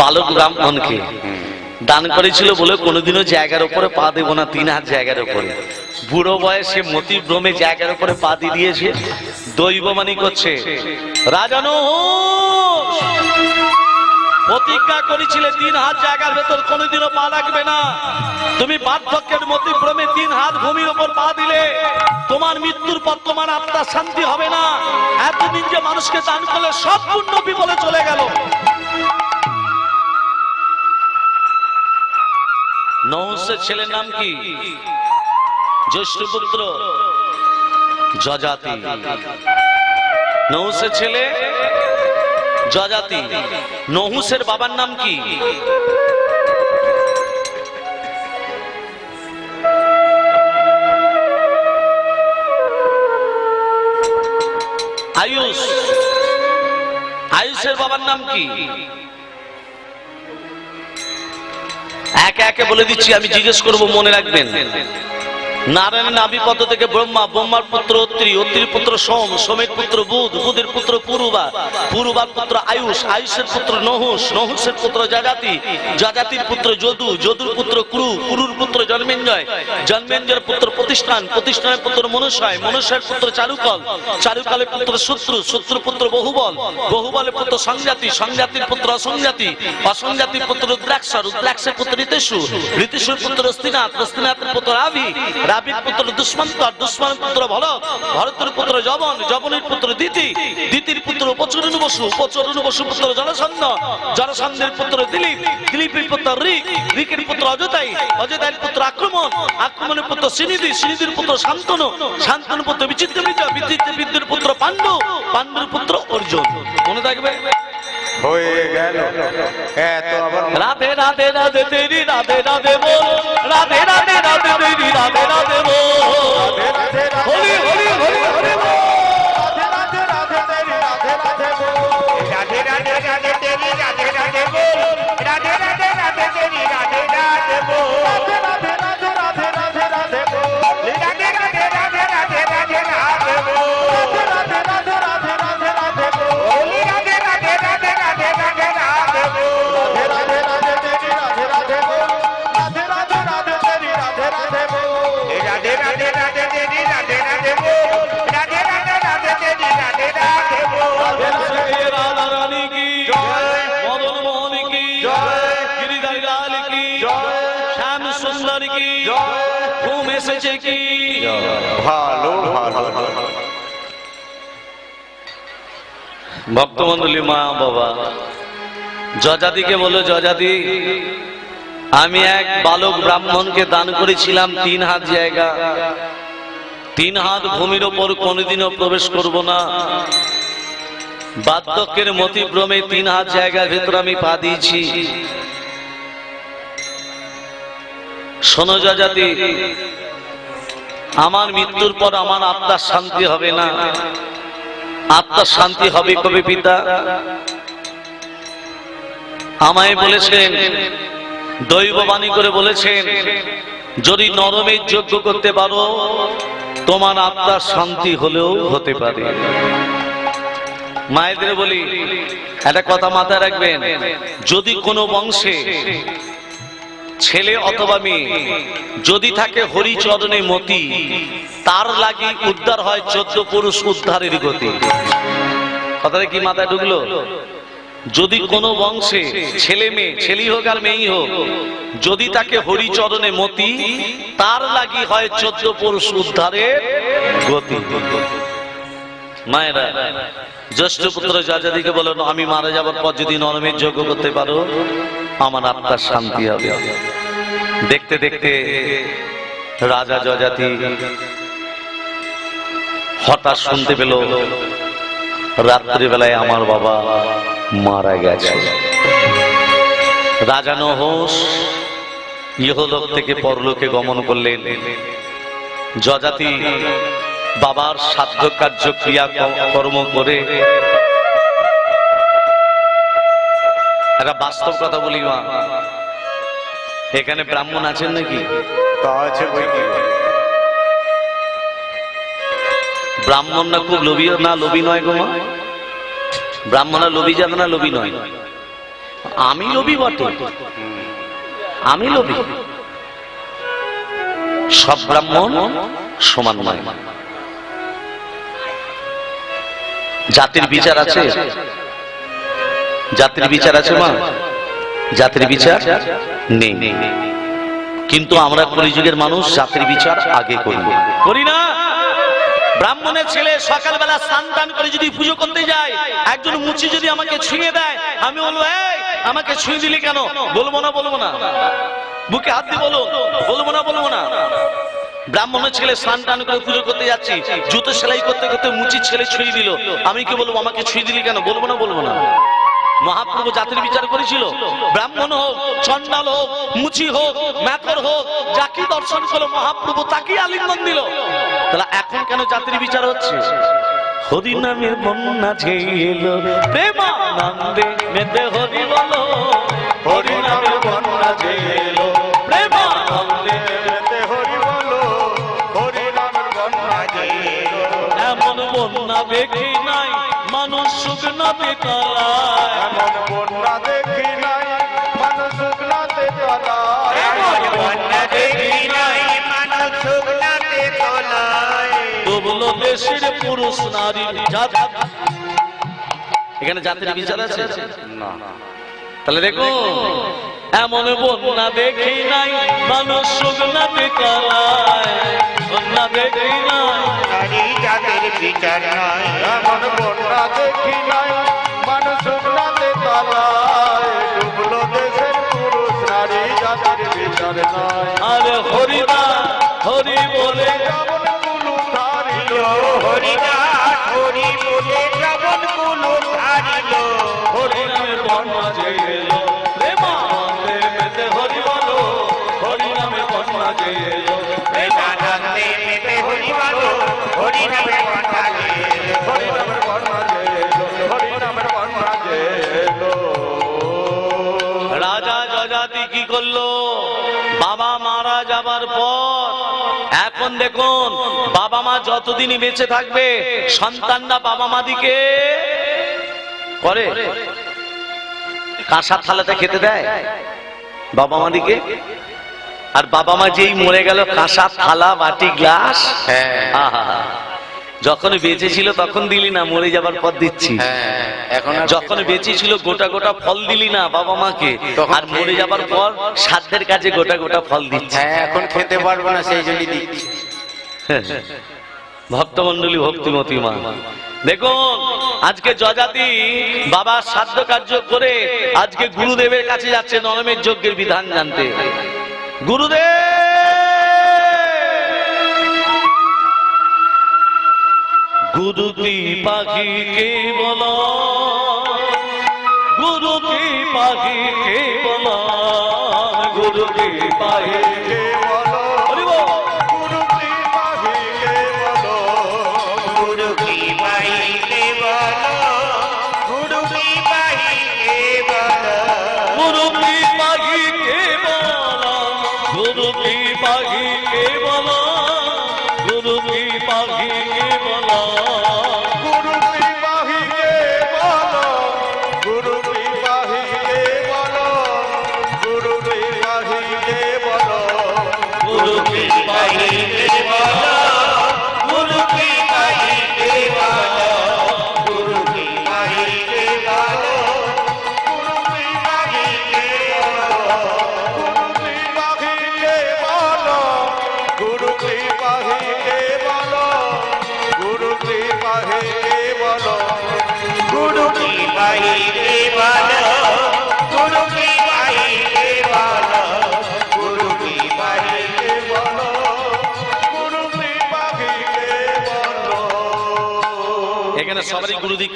বালক ব্রাহ্মণকে দান করেছিল বলে কোনোদিনও জায়গার উপরে পা দেব না, তিন হাত জায়গার উপরে। বুড়ো বয়সে মতি ভ্রমে জায়গার উপরে পা দিয়ে দিয়েছে দৈবমানি করছে, রাজানো! প্রতিজ্ঞা করেছিলে তিন হাত জায়গার ভেতর, কোনোদিনও পা রাখবে না। তুমি বার্ধক্যের মতিভ্রমে তিন হাত ভূমির ওপর পা দিলে, তোমার মৃত্যুর পর তোমার আত্মার শান্তি হবে না। এতদিন যে মানুষকে দান করলে সব পূর্ণ বিপলে চলে গেল। নহুসের ছেলের নাম কি? জ্যৈষ্ঠ পুত্র যজাতি। নহুসের ছেলে যজাতি নহুসের বাবার নাম কি? আয়ুষ। আয়ুষের বাবার নাম কি? একে একে বলে দিচ্ছি, আমি জিজ্ঞেস করব, মনে রাখবেন। নারায়ণ নাবিপদ থেকে ব্রহ্মা, ব্রহ্মার পুত্র অত্রি, অত্রির পুত্র সোম, সোমের পুত্র বুধ, বুধের পুত্র পুরুবা, পুরুবার পুত্র আয়ুষ, আয়ুষের পুত্র নহুষ, নহুষের পুত্র জাজাতি জাজাতির পুত্র যদু, যদুর পুত্র কুরু, কুরুর পুত্র জন্মেঞ্জয়, জন্মেঞ্জয়ের পুত্র প্রতিষ্ঠান, প্রতিষ্ঠানের পুত্র মনুষয় মনুষয়ের পুত্র চারুকল, চারুকালের পুত্র শত্রু শত্রু পুত্র বহুবল, বহুবলের পুত্র সংজাতি, সংজাতির পুত্র অসংজাতি, অসংজাতির পুত্র রুদ্রাক্ষ, রুদ্রাক্ষের পুত্র ঋতেশু ঋতেশুর পুত্র রস্তিনাথ, রস্তিনাথের পুত্র রাবি রাবির পুত্র দুষ্মন্ত দুষ্মনের পুত্র ভরত ভরতের পুত্র জবন জবনের পুত্র দিতি দিতির পুত্র উপচরণ বসু উপচরণ বসু পুত্র জনসন্ন জনসন্দের পুত্র দিলীপ দিলীপের পুত্র ঋক ঋকের পুত্র অজতাই অজতাইয়ের পুত্র আক্রমণ আক্রমণের পুত্র শ্রীনিধি শ্রীনিধির পুত্র শান্তনু শান্তনু পুত্র বিচিত্র বিদ্যা বিচিত্র বিদ্যুর পুত্র পাণ্ডু পাণ্ডুর পুত্র অর্জুন। মনে থাকবে? হয়ে গেল। রাধে রাধে রাধে তেরি রাধে রাধে বল। রাধে রাধে বল। ভালো ভালো ভক্তমন্ডলী মা বাবা। যজাতিকে বলো যজাতি আমি এক বালক ব্রাহ্মণকে দান করেছিলাম তিন হাত জায়গা। তিন হাত ভূমির ওপর কোনোদিনও প্রবেশ করব না। বার্ধক্যের মতিভ্রমে তিন হাত জায়গার ভেতর আমি পা দিয়েছি। শোনো যজাতি আমার মৃত্যুর পর আমার আত্মার শান্তি হবে না। আত্মার শান্তি হবে কবে পিতা? আমায় বলেছেন, দৈববাণী করে বলেছেন, যদি নরমের যোগ্য করতে পারো, তোমার আত্মার শান্তি হলেও হতে পারে। মায়েদের বলি, একটা কথা মাথায় রাখবেন, যদি কোনো বংশে ছেলে অথবা মেয়ে, যদি থাকে হরিচরণে মতি, তার লাগি উদ্ধার হয় চোদ্দ পুরুষ উদ্ধারের গতি। কথাটা কি মাথায় ঢুকলো? যদি কোনো বংশে ছেলে মেয়ে, ছেলেই হোক আর মেয়েই হোক, যদি তাকে হরিচরণে মতি, তার লাগি হয় চোদ্দ পুরুষ উদ্ধারের গতি। মায়েরা জ্যেষ্ঠ পুত্র যাজাদিকে বলেন, আমি মারা যাবার পর যদি নরমের যোগ্য করতে পারো, আমার আত্মার শান্তি হবে। দেখতে দেখতে রাজা যজাতি হঠাৎ শুনতে পেল, রাত্রিবেলায় আমার বাবা মারা গেছে। রাজা নহস ইহলোক থেকে পরলোকে গমন করলেন। যজাতি বাবার সাধ্য কার্য ক্রিয়া কর্ম করে। একটা বাস্তব কথা বলি মা। এখানে ব্রাহ্মণ আছেন নাকি? তা আছে বই কি ব্রাহ্মণ না খুব লোভী না লোভী নয় গো মা। ব্রাহ্মণা লোভী যাবে না লোভী নয়। আমি লোভী বটে। আমি লোভী। সব ব্রাহ্মণ সমান নয়। জাতির বিচার আছে? জাতির বিচার আছে মা? জাতির বিচার নেই। কিন্তু আমরা কলিযুগের মানুষ, জাতির বিচার আগে করি। করি না। ব্রাহ্মণের ছেলে সকালবেলা স্নান টান করে যদি পুজো করতে যায়, একজন মুচি যদি আমাকে ছুঁয়ে দেয়, আমি বলব আমাকে ছুঁয়ে দিলি কেন? বলব না বলব না। বুকে হাত দিয়ে বলো বলব না বলব না। ব্রাহ্মণের ছেলে স্নান টান করে পুজো করতে যাচ্ছি, জুতো সেলাই করতে করতে মুচির ছেলে ছুঁয়ে দিল। আমি কি বলব, আমাকে ছুঁয়ে দিলি কেন? বলব না বলব না। মহাপ্রভু জাতির বিচার করেছিল। ব্রাহ্মণ হোক চন্ডাল হোক, মুচি হোক ম্যাথর হোক যাকে দর্শন করল, মহাপ্রভু তাকেই আলিঙ্গন দিল। তাহলে এখন কেন জাতির বিচার হচ্ছে? হরি নামের বন্যা ঝেলো প্রেমানন্দে মেতে হরি বলো হরি নামের বন্যা ঝেলো বন্যা দেখি নাই মানুষ সুখ না বেকালায়। এমন বন্যা দেখি নাই মানুষ শুকনাতে তলায় এমন বন্যা দেখি নাই মানুষ শুকনাতে তলায় ডুবলো দেশের পুরুষ নারী জাত। এখানে জাতির বিচার আছে? তাহলে দেখো এমন বন্যা দেখি নাই মানুষ শুকনা বেকালায়। বন্যা দেখি নাই নারী জাতের বিচার নয় এমন বন্যা দেখি নাই মানুষ শুকনাতে তলায় ডুবলো দেশের পুরুষ নারী জাতির বিচার নয়। আরে হরিদা হরি বলে কেমন কুলু ধারিল। হরিদাস হরি বলে কুলো বন্যা যাবার পর এখন দেখুন বাবা মা যতদিনই বেঁচে থাকবে সন্তানরা বাবা মা দিকে করে। কাঁসার থালাতে খেতে দেয়? বাবা মা দিকে। আর বাবা মা যেই মরে গেল কাঁসার থালা বাটি গ্লাস? আহা। যখন বেঁচে ছিল তখন দিলি না মরে যাবার পর দিচ্ছি। এখন যখন বেঁচে ছিল গোটা গোটা ফল দিলি না বাবা মাকে আর মরে যাবার পর সাধ্যের কাছে গোটা গোটা ফল দিচ্ছে। হ্যাঁ এখন খেতে পারব না সেই জন্যই দিচ্ছি। ভক্তমন্ডলী ভক্তিমতী মা দেখুন আজকে যজাতি বাবা সাধ্য কার্য করে আজকে গুরুদেবের কাছে যাচ্ছে নরমের যজ্ঞের বিধান জানতে। গুরুদেব! গুরু কি পাখি কে বলো। গুরুতি পাখি কে বলো। গুরুতি পাখি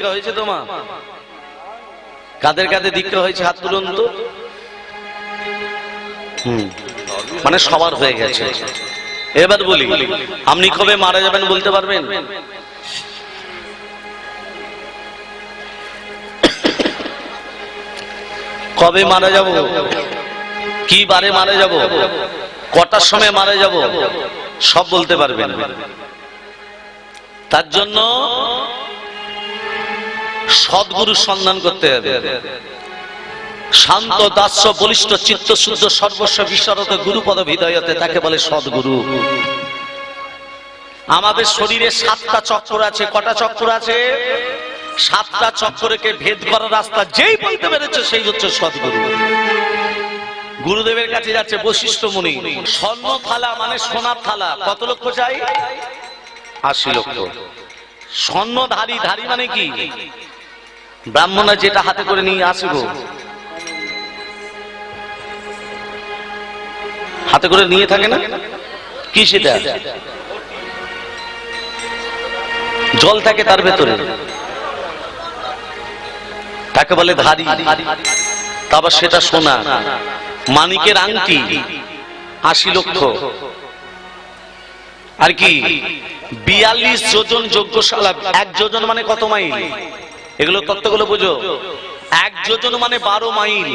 দীক্ষা হয়েছে তো মা কাদের কাদের দীক্ষা হয়েছে হাত তুলুন তো। মানে সবার হয়ে গেছে। এবার বলি, আপনি কবে মারা যাবেন বলতে পারবেন? কবে মারা যাব? কি বারে মারা যাব? কটার সময় মারা যাব? সব বলতে পারবেন। তার জন্য সদ্গুরুর সন্ধান করতে হবে। শান্ত, দাস্য, বলিষ্ঠ, চিত্ত, শুদ্ধ, সর্বস্ব, বিশারদ, গুরুপদ হৃদয়তে তাকে বলে সদ্গুরু। আমাদের শরীরে সাতটা চক্র আছে। কটা চক্র আছে? সাতটা চক্রকে ভেদ করার রাস্তা যেই বলতে পেরেছে, সেই হচ্ছে সদ্গুরু। গুরুদেবের কাছে যাচ্ছে বশিষ্ঠ মুনি। স্বর্ণ থালা মানে সোনার থালা। কত লক্ষ চাই? আশি লক্ষ। স্বর্ণধারী, ধারী মানে কি? ব্রাহ্মণরা যেটা হাতে করে নিয়ে আসব হাতে করে নিয়ে থাকে না? কি সেটা? জল থাকে তার ভেতরে। তাকে বলে ধারি। তারপর সেটা সোনা। মানিকের আংটি, আশি লক্ষ। আর কি? বিয়াল্লিশ যোজন যজ্ঞশালা। এক যোজন মানে কত মাইল? এগুলো তত্ত্বগুলো বুঝো। এক যোজন মানে বারো মাইল।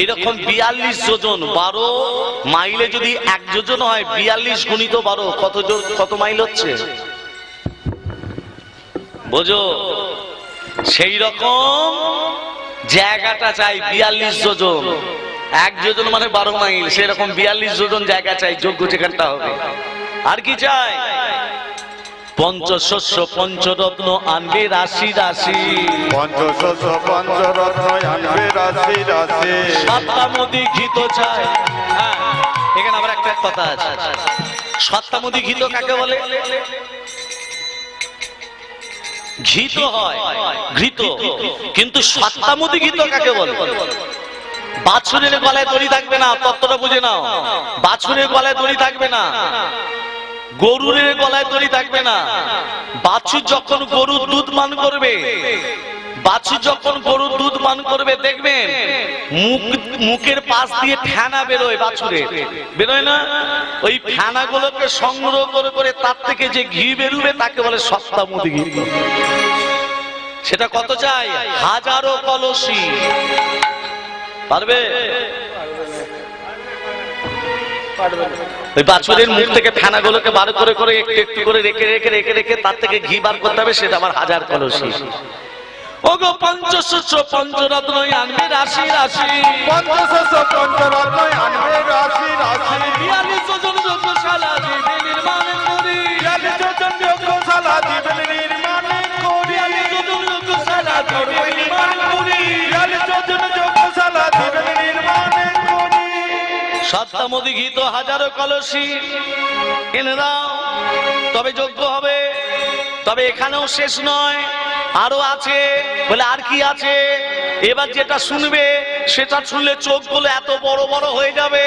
এইরকম বিয়াল্লিশ যোজন, বারো মাইলে যদি এক যোজন হয়, বিয়াল্লিশ গুণিত বারো, কত কত মাইল হচ্ছে? বোঝো? সেই রকম জায়গাটা চাই, বিয়াল্লিশ যোজন। এক যোজন মানে বারো মাইল সেরকম বিয়াল্লিশ যোজন জায়গা চাই, যোগ্য যেখানটা হবে। আর কি চাই? পঞ্চশস্য পঞ্চরত্ন আনবে রাশি রাশি। পঞ্চশস্য পঞ্চরত্ন আনবে রাশি রাশি। সত্তামতি ঘিত চাই হ্যাঁ, এখানে আবার একটা কথা আছে। সত্তামতি ঘিত কাকে বলে? ঘিত হয় ঘৃত। কিন্তু সত্তামতি ঘিত কাকে বলে? বাছুরের গলায় দড়ি থাকবে না তত্ত্বটা বুঝে নাও। বাছুরের গলায় দড়ি থাকবে না। গরুরের গলায় দড়ি থাকবে না। বাছুর যখন গরুর দুধ মান করবে, বাছুর যখন গরুর দুধ পান করবে, দেখবেন মুখ, মুখের পাশ দিয়ে ফেনা বেরোয় বাছুরের। বেরোয় না? ওই ফেনাগুলোকে সংগ্রহ করে করে তার থেকে যে ঘি বেরোবে, তাকে বলে সস্তা মুদি ঘি। সেটা কত চাই? হাজারো কলসি। পারবে? ওই বাছুরের মুখ থেকে ফেনাগুলোকে বার করে করে একটু একটু করে রেখে রেখে রেখে রেখে তার থেকে ঘি বার করতে হবে সেটা আমার হাজার কলসি। ওগো পঞ্চশস্য পঞ্চরত্ন আনবে রাশি রাশি। পঞ্চশস্য পঞ্চরত্ন আনবে রাশি রাশি। বিয়াল্লিশ জন দিবে নির্মাণ সপ্তামদি ঘিত হাজারো কলসি এনে দাও। তবে যোগ্য হবে। তবে এখানেও শেষ নয়। আরও আছে। বলে আর কি আছে? এবার যেটা শুনবে, সেটা শুনলে চোখগুলো এত বড় বড় হয়ে যাবে।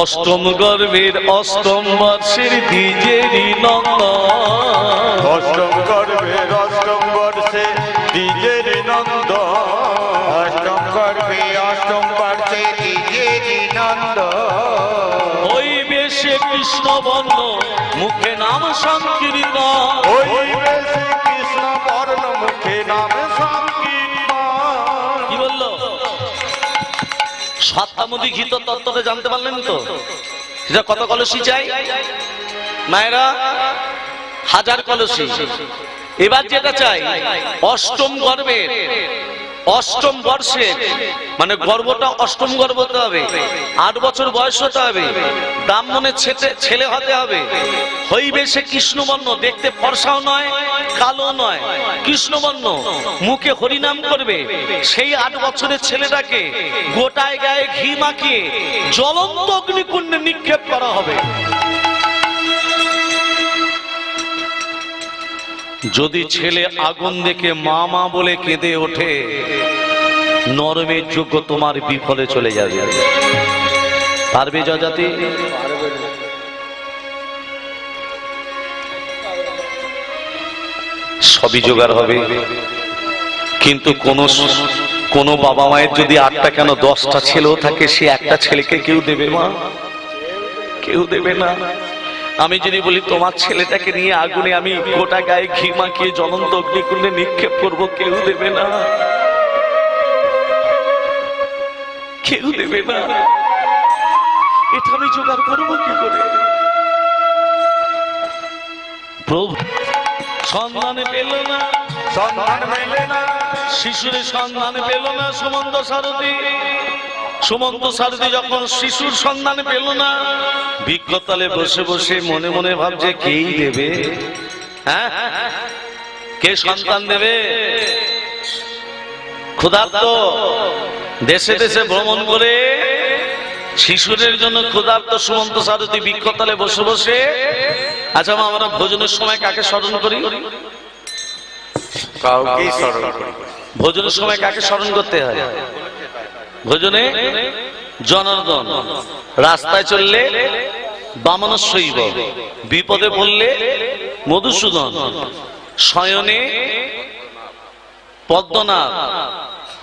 অষ্টম গর্ভের অষ্টম বর্ষের দ্বিজেরই নন্দন। অষ্টম গর্ভে নাম বেশে কৃষ্ণ বর্ণ মুখে নাম সংকীর্তন কি বলল? সত্তামদি ঘিত তত্ত্বটা জানতে পারলেন তো? সেটা কত কলসি চাই? মায়েরা, হাজার কলসি। এবার যেটা চাই, অষ্টম গর্ভের অষ্টম বর্ষে মানে গর্ভটা অষ্টম গর্ভ হতে হবে, আট বছর বয়স হতে হবে, ব্রাহ্মণের ছেলে হতে হবে। হইবে সে কৃষ্ণবর্ণ, দেখতে ফর্সাও নয়, কালো নয়। কৃষ্ণবর্ণ, মুখে হরিনাম করবে। সেই আট বছরের ছেলেটাকে গোটায় গায়ে ঘি মাখিয়ে জ্বলন্ত অগ্নিকুণ্ডে নিক্ষেপ করা হবে। যদি ছেলে আগুন দেখে মা মা বলে কেঁদে ওঠে নরমের যোগ্য তোমার বিফলে চলে যাবে। পারবে যজাতি সবই জোগাড় হবে। কিন্তু কোন কোন বাবা মায়ের যদি আটটা কেন দশটা ছেলেও থাকে, সে একটা ছেলেকে কেউ দেবে মা? কেউ দেবে না। আমি যদি বলি তোমার ছেলেটাকে নিয়ে আগুনে আমি গোটা গায়ে ঘি মাখিয়ে জ্বলন্ত অগ্নিকুণ্ডে নিক্ষেপ করব কেউ দেবে না। কেউ দেবে না। এটা আমি জোগাড় করব কি করে? প্রভু সন্ধানে পেল না। সন্ধান মেলে না। শিশুর সন্ধান পেল না সুমন্ত সারথী। সুমন্ত সারথী যখন শিশুর সন্ধান পেল না বিজ্ঞতলে বসে বসে মনে মনে ভাবছে কেই দেবে? হ্যাঁ? কে সন্তান দেবে? ক্ষুধার্ত? দেশে দেশে ভ্রমণ করে শিশুদের জন্য ক্ষুধার্ত সুমন্ত সারথী বিক্ষতলে বসে বসে আচ্ছা মা, আমরা ভোজনের সময় কাকে স্মরণ করি? কাউকেই স্মরণ করি ভোজনের সময় কাকে স্মরণ করতে হয়? ভোজনে জনার্দন রাস্তায় চললে বামন শৈব, বিপদে পড়লে মধুসূদন, শয়নে পদ্মনাথ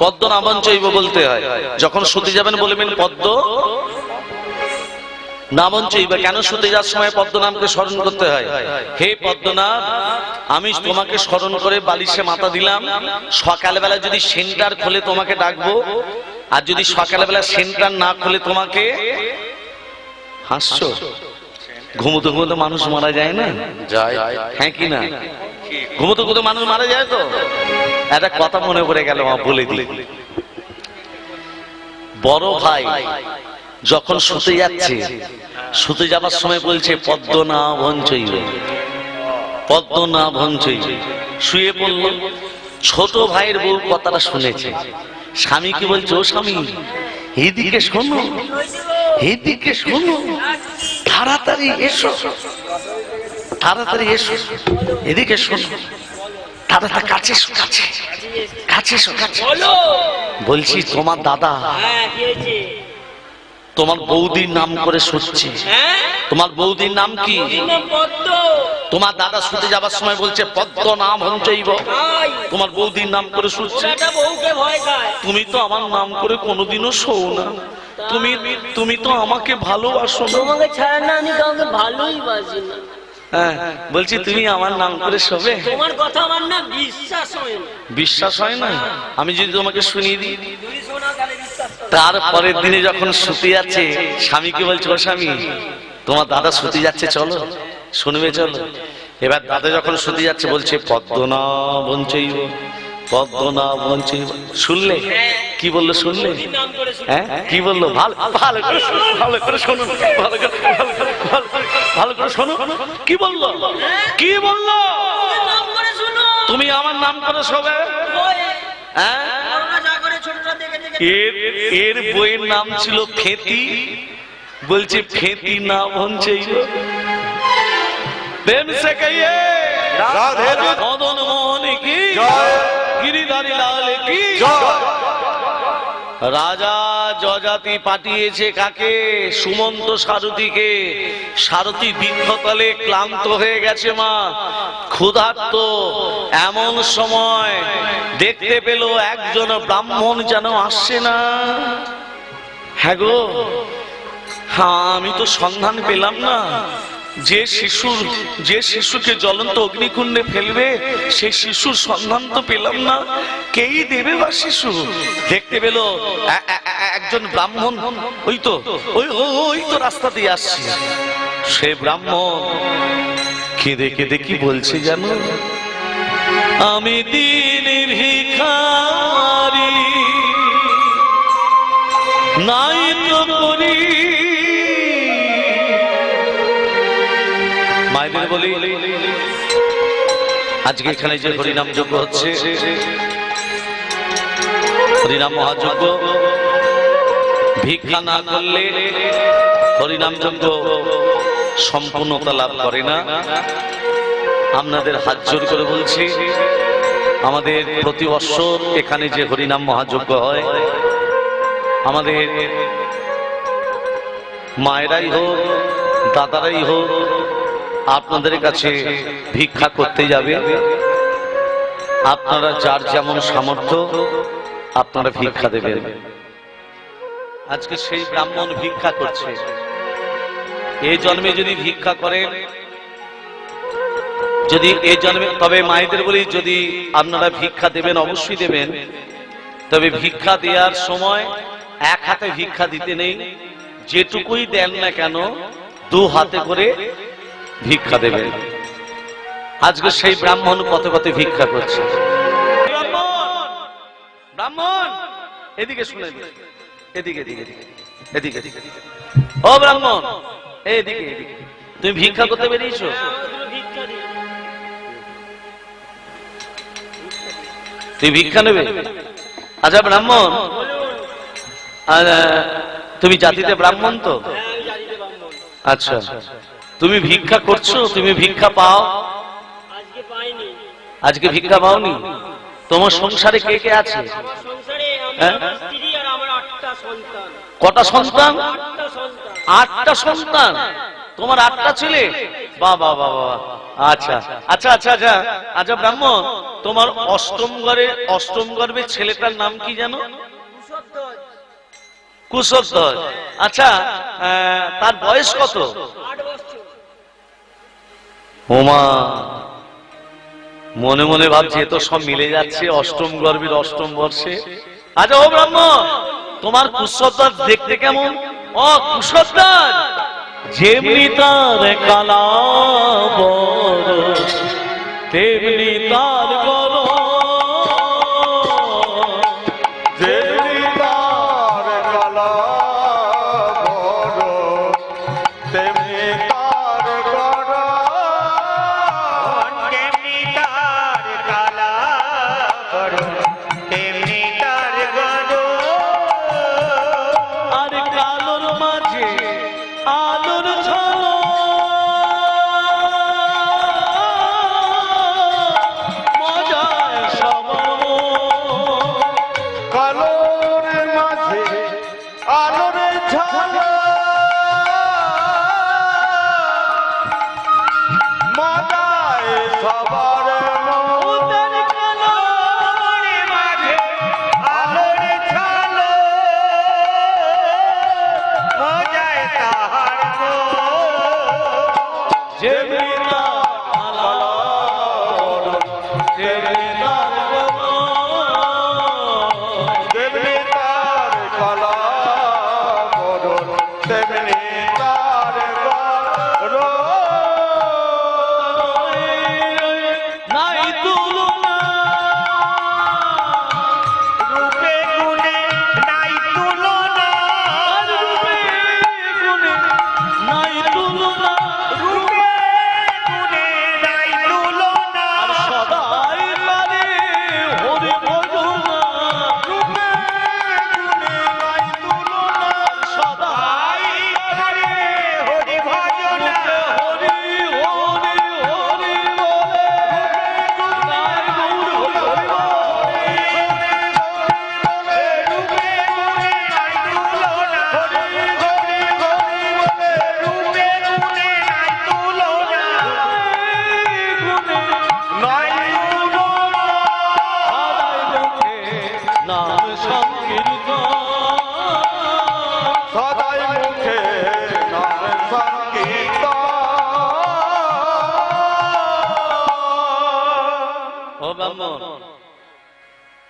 পদ্মনাভন চৈব বলতে হয়। যখন শুতে যাবেন বলবেন পদ্ম, নামন চৈব। কেন শুতে যাওয়ার সময় পদ্মনামকে স্মরণ করতে হয়? হে পদ্মনাথ আমি তোমাকে স্মরণ করে বালিশে মাথা দিলাম। সকালবেলা যদি সেন্টার খোলে তোমাকে ডাকবো আর যদি সকালবেলা সেন্টার না খুলে তোমাকে? হাসছো? ঘুমোতে ঘুমোতে মানুষ মারা যায় না? যাই হ্যাঁ কি না? ঘুমোতে ঘুমোতে মানুষ মারা যায় তো? একটা কথা মনে পড়ে গেল বলে দিই। বড় ভাই যখন শুতে যাচ্ছে শুতে যাবার সময় বলছে পদ্ম না ভঞ্চইব পদ্ম না ভঞ্চইব শুয়ে পড়ল। ছোট ভাইয়ের বউ কথাটা শুনেছে। স্বামী কি বলছে, ও স্বামী, এদিকে শোনো এদিকে শোনো, তাড়াতাড়ি এসো তাড়াতাড়ি এসো, এদিকে শোনো, তাড়াতাড়ি কাছে এসো, কাছে কাছে এসো বলছি, তোমার দাদা, তোমার বৌদির নাম করে হ্যাঁ তোমার বৌদির নাম কি? তোমার দাদা শুতে যাবার সময় বলছে পদ্ম নাম হঞ্চইব তোমার বৌদির নাম করে শুচ্ছে তুমি তো আমার নাম করে কোনোদিনও শোও না। তুমি তুমি তো আমাকে ভালোবাসো তোমাকে ছাড়া না আমি কাউকে ভালোই বাসি না। হ্যাঁ বলছি তুমি আমার নাম করে শোবে? তোমার কথা আমার না বিশ্বাস হয় না। বিশ্বাস হয় না? আমি যদি তোমাকে শুনিয়ে দিই। তারপরের দিনে যখন শুতে যাচ্ছে স্বামীকে বলছে ও স্বামী তোমার দাদা শুতে যাচ্ছে চলো। শুনবে চলো? এবার দাদা যখন শুতে যাচ্ছে, বলছে, পদ্মনা বঞ্চইব পদ্মনা বঞ্চইব শুনলে? কি বলল শুনলে? হ্যাঁ? কি বলল? ভালো ভালো করে ভালো করে শোনো, ভালো করে ভালো করে শোনো। কি বলল? কি বলল? তুমি আমার নাম করে শোবে? হ্যাঁ? এর এর বইয়ের নাম ছিল ফেতি। বলছে, ফেতি না বলছে প্রেম সে কি? গিরিধারী লাল কি? রাজা যজাতি পাঠিয়েছে কাকে? সুমন্ত সারথীকে। সারথী বৃক্ষতলে ক্লান্ত হয়ে গেছে মা। ক্ষুধার্ত এমন সময় দেখতে পেল একজন ব্রাহ্মণ যেন আসছে না। হ্যাঁ গো হ্যাঁ আমি তো সন্ধান পেলাম না। যে শিশুর যে শিশুকে জ্বলন্ত অগ্নিকুণ্ডে ফেলবে, সেই শিশুর সন্ধান তো পেলাম না। কেই দেবে বা শিশু? দেখতে পেল একজন ব্রাহ্মণ। ওই তো, ওই ওই- তো রাস্তা দিয়ে আসছে। সে ব্রাহ্মণ কেঁদে কেঁদে কি বলছে জানো? আমি দিনের ভিখারি, নাই তো করি মায়েদের বলি, আজকে এখানে যে হরিনাম যজ্ঞ হচ্ছে, হরিনাম মহাযজ্ঞ, ভিক্ষা না করলে হরিনাম যজ্ঞ সম্পূর্ণতা লাভ করে না। আপনাদের হাত জোর করে বলছি, আমাদের প্রতি বৎসর এখানে যে হরিনাম মহাযজ্ঞ হয়, আমাদের মায়েরাই হোক, দাদারাই হোক আপনাদের কাছে ভিক্ষা করতে যাবে। আপনারা যার যেমন সামর্থ্য, আপনারা ভিক্ষা দেবেন। আজকে সেই ব্রাহ্মণ ভিক্ষা করছে। এই জন্মে যদি ভিক্ষা করেন যদি এই জন্মে, তবে মায়েদের বলি যদি আপনারা ভিক্ষা দেবেন, অবশ্যই দেবেন। তবে ভিক্ষা দেওয়ার সময় এক হাতে ভিক্ষা দিতে নেই, যেটুকুই দেন না কেন, দু হাতে করে ভিক্ষা দেবেন আজকে সেই ব্রাহ্মণ কত কত ভিক্ষা করছে। ব্রাহ্মণ, এদিকে শুনে এদিকে এদিকে এদিকে। ও ব্রাহ্মণ, এদিকে এদিকে। তুমি ভিক্ষা করতে বেরিয়েছো? তুমি ভিক্ষা নেবে? আচ্ছা ব্রাহ্মণ। তুমি জাতিতে ব্রাহ্মণ তো? আচ্ছা। তুমি ভিক্ষা করছ তুমি ভিক্ষা পাও? আজকে ভিক্ষা পাওনি? তোমার সংসারে কে কে আছে? হ্যাঁ? কটা সন্তান? আটটা সন্তান। তোমার আটটা ছেলে? বা বা বা বা আচ্ছা আচ্ছা আচ্ছা আচ্ছা। আচ্ছা ব্রাহ্মণ তোমার অষ্টম ঘরে অষ্টম গর্ভের ছেলেটার নাম কি জানো? কুশধ্বজ। কুশধ্বজ। আচ্ছা তার বয়স কত? বছর মনে মনে ভাবছি তো সব মিলে যাচ্ছে, অষ্টম গর্ভের অষ্টম বর্ষে। আচ্ছা ও ব্রাহ্মণ, তোমার কুশধ্বজ দেখতে কেমন? ও কুশধ্বজ যেমনি তার কালা তেমনি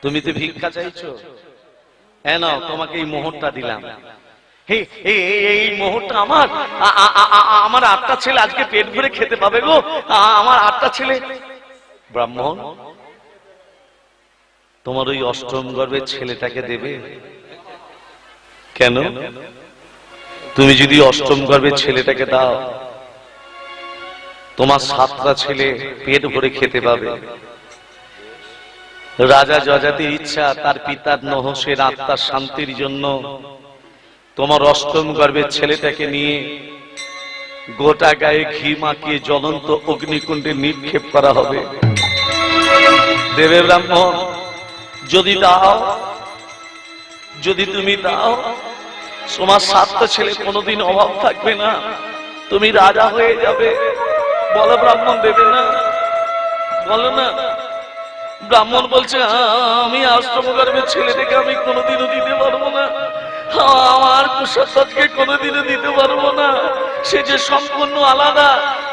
তুমি তো ভিক্ষা চাইছো? হ্যাঁ নাও, তোমাকে এই মোহরটা দিলাম। এই মোহরটা আমার। আমার আটটা ছেলে আজকে পেট ভরে খেতে পাবে গো। আমার আটটা ছেলে। ব্রাহ্মণ, তোমার ওই অষ্টম গর্ভের ছেলেটাকে দেবে? কেন? তুমি যদি অষ্টম গর্ভের ছেলেটাকে দাও, তোমার সাতটা ছেলে পেট ভরে খেতে পাবে। রাজা যজাতির ইচ্ছা, তার পিতার নহসের আত্মার শান্তির জন্য। তোমার অষ্টম গর্ভের ছেলেটাকে নিয়ে গোটা গায়ে ঘি মাখিয়ে জ্বলন্ত অগ্নিকুণ্ডে নিক্ষেপ করা হবে। দেবে ব্রাহ্মণ, যদি দাও, যদি তুমি দাও, তোমার সাতটা ছেলে কোনোদিন অভাব থাকবে না, তুমি রাজা হয়ে যাবে। বলো ব্রাহ্মণ, দেবে না? বলো না? ব্রাহ্মণ বলছে, আমি আশ্রম গর্ভের ছেলেটাকে আমি কোনোদিনও দিতে পারব না। আমার কুশাসকে কোনোদিনও দিতে পারব না। সে যে সম্পূর্ণ আলাদা,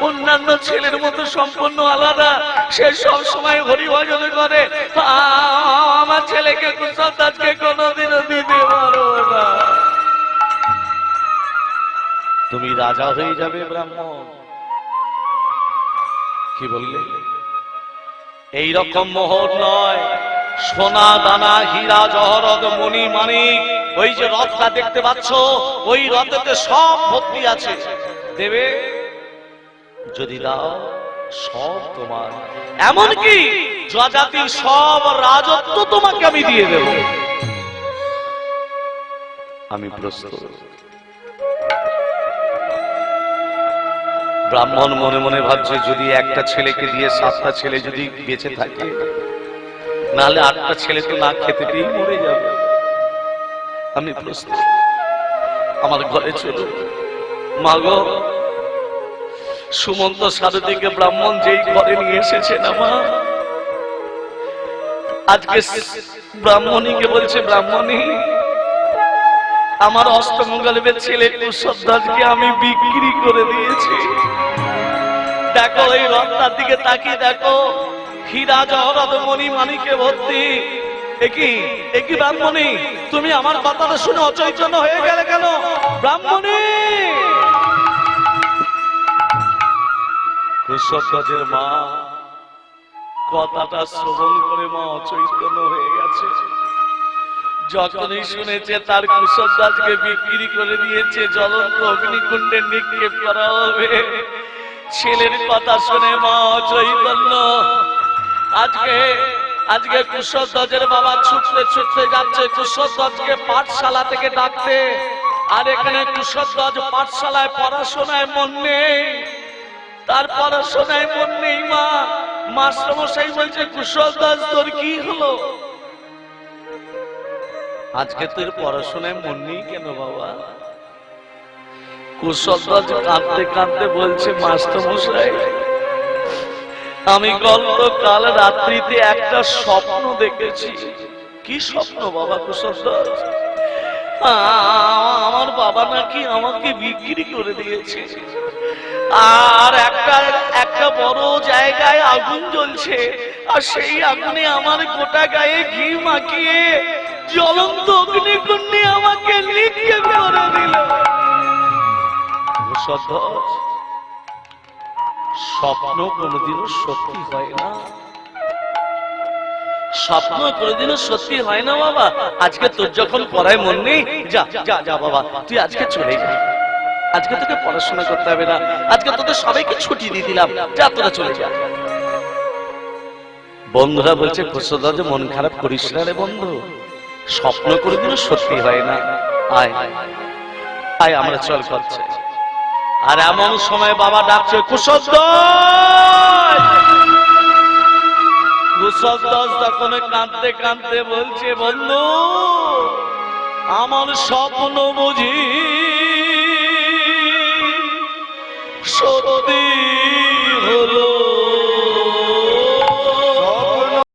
অন্যান্য ছেলের মতো সম্পূর্ণ আলাদা, সে সব সময় হরিভজন করে। আমার ছেলেকে কুশাসকে কোনোদিনও দিতে পারব না। তুমি রাজা হয়ে যাবে ব্রাহ্মণ। কি বললে? এই রকম মোহর নয়। সোনা দানা, হীরা, জহরত, মণি মানিক ওই যে রথটা দেখতে পাচ্ছ, ওই রথেতে সব ভর্তি আছে। দেবে? যদি দাও, সব তোমার। এমনকি যজাতির সব রাজত্ব তোমাকে আমি দিয়ে দেব। আমি প্রস্তুত। ব্রাহ্মণ মনে মনে ভাবছে, যদি একটা ছেলেকে দিয়ে সাতটা ছেলে যদি বেঁচে থাকে, নাহলে আটটা ছেলে তো না খেতে পেয়েই মরে যাবে। আমি প্রস্তুত আমার ঘরে চলুন। মাগো, সুমন্ত সারথীকে ব্রাহ্মণ যেই ঘরে নিয়ে এসেছেন আমার, আজকে ব্রাহ্মণীকে বলছে, ব্রাহ্মণী আমার অষ্টমঙ্গলের ছেলে কুশধ্বজকে আমি বিক্রি করে দিয়েছি। দেখো, এই রথটার দিকে তাকিয়ে দেখো, হীরা, জহরত, মণি মানিকে ভর্তি। একই একই ব্রাহ্মণী? তুমি আমার কথাটা শুনে অচৈতন্য হয়ে গেলে কেন? ব্রাহ্মণী! কুশধ্বজের মা কথাটা শ্রবণ করে মা অচৈতন্য হয়ে গেছে। যখনই শুনেছে তার কুশলদাসকে বিক্রি করে দিয়েছে, জ্বলন্ত অগ্নিকুণ্ডে নিক্ষেপ করা হবে। ছেলের কথা শুনে মা চৈতন্য আজকে আজকে কুশলদাসের বাবা ছুটতে ছুটতে যাচ্ছে কুশলদাসকে পাঠশালা থেকে ডাকতে। আর এখানে কুশলদাস পাঠশালায় পড়াশোনায় মন নেই। তার পড়াশোনায় মন নেই মা। মাস্টারমশাই বলছে কুশল তোর কি হলো? আজকে তোর পড়াশোনায় মন নেই কেন বাবা? কুশল কাঁদতে কাঁদতে বলছে মাস্টারমশাই আমি গল্প কাল রাত্রিতে একটা স্বপ্ন দেখেছি। কি স্বপ্ন বাবা কুশল আমার বাবা নাকি আমাকে বিক্রি করে দিয়েছে। আর একটা একটা বড় জায়গায় আগুন জ্বলছে আর সেই আগুনে আমার গোটা গায়ে ঘি মাখিয়ে জ্বলন্ত অগ্নিকুণ্ডে আমাকে নিক্ষেপ করে দিল। স্বপ্ন কোনোদিনও সত্যি হয় না। স্বপ্ন কোনোদিনও সত্যি হয় না বাবা। আজকে তোর যখন পড়ায় মন নেই, যা যা যা বাবা, তুই আজকে চলে যা। আজকে তোকে পড়াশোনা করতে হবে না। আজকে তোদের সবাইকে ছুটি দিয়ে দিলাম। যা, তোরা চলে যা। বন্ধুরা বলছে খুশোদা যে মন খারাপ করিস না রে বন্ধু। স্বপ্ন কোনোদিনও সত্যি হয় না। আয়। আমরা চল করছে আর এমন সময় বাবা ডাকছে কুশোদ কুশোদ তখন কাঁদতে কাঁদতে বলছে, বন্ধু, আমার স্বপ্ন বুঝি। সত্যি